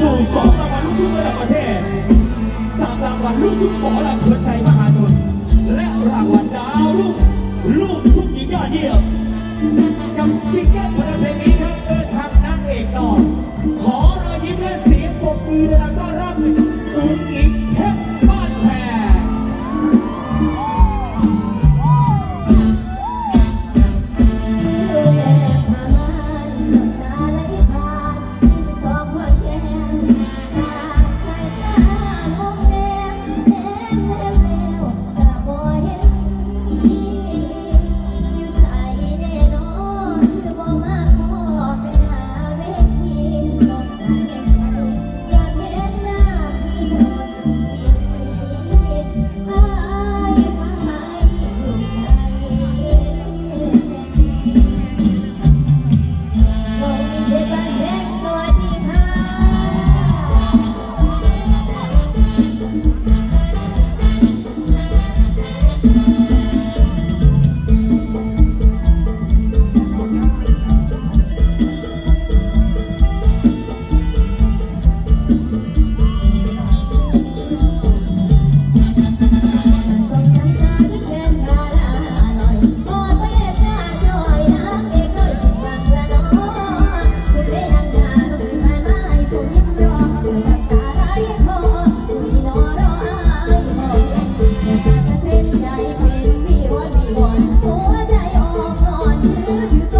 สู่สองรางวัลลูกทุ่งระดับประเทศ จากรางวัลลูกทุ่งหมอลำเพื่อใจมหาชน และรางวัลดาวรุ่งลูกทุ่งหญิงยอดเยี่ยม Thank you.